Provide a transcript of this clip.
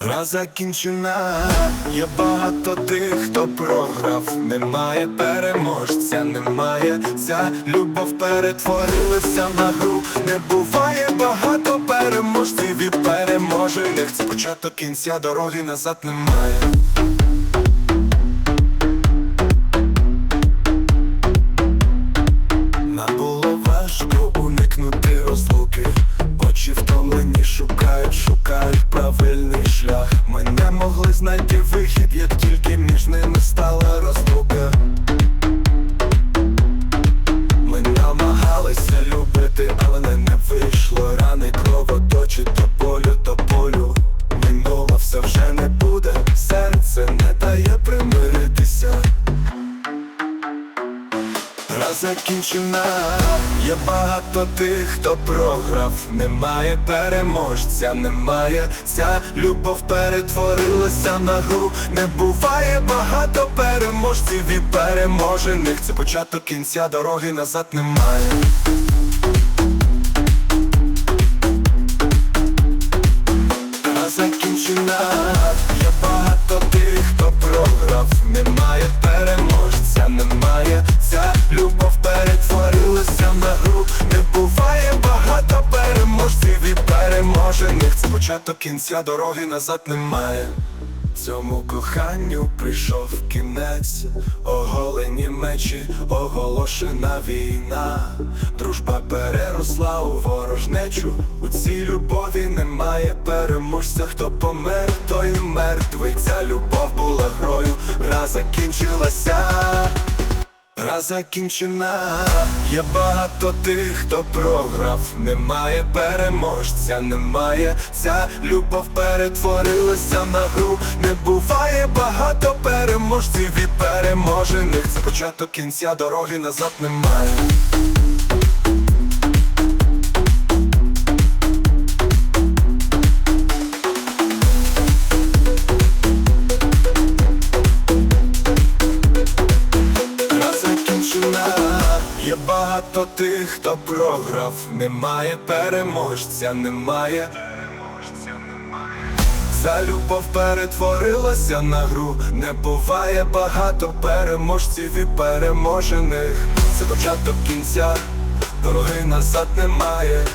Гра закінчена, є багато тих, хто програв, немає переможця, немає ця любов перетворилася на гру. Не буває багато переможців і переможених. Це початок кінця дороги назад немає. Знайти вихід, як тільки закінчена, є багато тих, хто програв, немає переможця, немає ця любов перетворилася на гру. Не буває багато переможців і переможених. Це початок кінця дороги назад немає. Закінчена, початок кінця дороги назад немає. Цьому коханню прийшов кінець, оголені мечі, оголошена війна, дружба переросла у ворожнечу. У цій любові немає переможця, хто помер, той мертвий. Ця любов була грою, гра закінчилася. Гра закінчена, є багато тих, хто програв, немає переможця, немає ця любов перетворилася на гру. Не буває багато переможців і переможених. Це початок кінця дороги назад немає. Багато тих, хто програв, немає переможця, немає. Ця любов перетворилася на гру, не буває багато переможців і переможених. Це початок кінця, дороги назад немає.